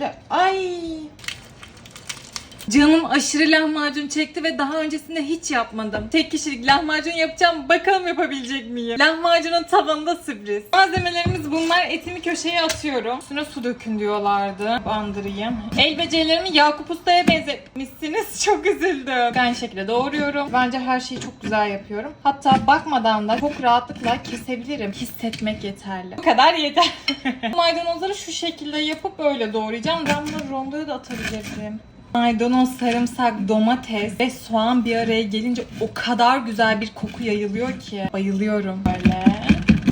şöyle. Ay. Canım aşırı lahmacun çekti ve daha öncesinde hiç yapmadım. Tek kişilik lahmacun yapacağım. Bakalım yapabilecek miyim? Lahmacunun tavanında sürpriz. Malzemelerimiz bunlar. Etimi köşeye atıyorum. Üstüne su dökün diyorlardı. Bandırayım. El becerilerimi Yakup Usta'ya benzetmişsiniz. Çok üzüldüm. Aynı şekilde doğruyorum. Bence her şeyi çok güzel yapıyorum. Hatta bakmadan da çok rahatlıkla kesebilirim. Hissetmek yeterli. Bu kadar yeter. Maydanozları şu şekilde yapıp böyle doğrayacağım. Ben bunu rondoya da atabilirdim. Maydanoz, sarımsak, domates ve soğan bir araya gelince o kadar güzel bir koku yayılıyor ki. Bayılıyorum böyle.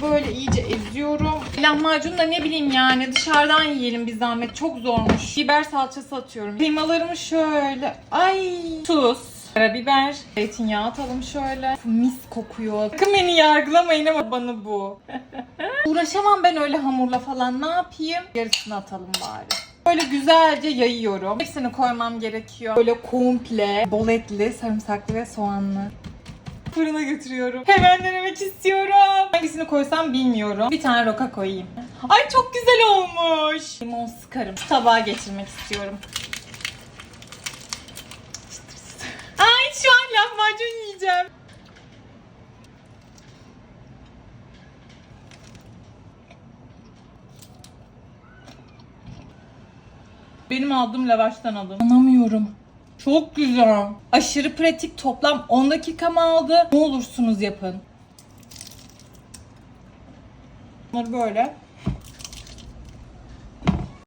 Böyle iyice eziyorum. Lahmacun da ne bileyim yani dışarıdan yiyelim bir zahmet. Çok zormuş. Biber salçası atıyorum. Kıymalarımı şöyle. Ay. Tuz. Karabiber. Zeytinyağı atalım şöyle. Mis kokuyor. Sakın beni yargılamayın ama bana bu. Uğraşamam ben öyle hamurla falan. Ne yapayım? Yarısını atalım bari. Böyle güzelce yayıyorum. Hepsini koymam gerekiyor. Böyle komple bol etli, sarımsaklı ve soğanlı. Fırına götürüyorum. Hemen denemek istiyorum. Hangisini koysam bilmiyorum. Bir tane roka koyayım. Ay çok güzel olmuş. Limon sıkarım. Tabağa geçirmek istiyorum. Ay şu an lahmacun yiyeceğim. Benim aldığım lavaştan aldım. Anlamıyorum. Çok güzel. Aşırı pratik. Toplam 10 dakikamı aldı. Ne olursunuz yapın. Bunları böyle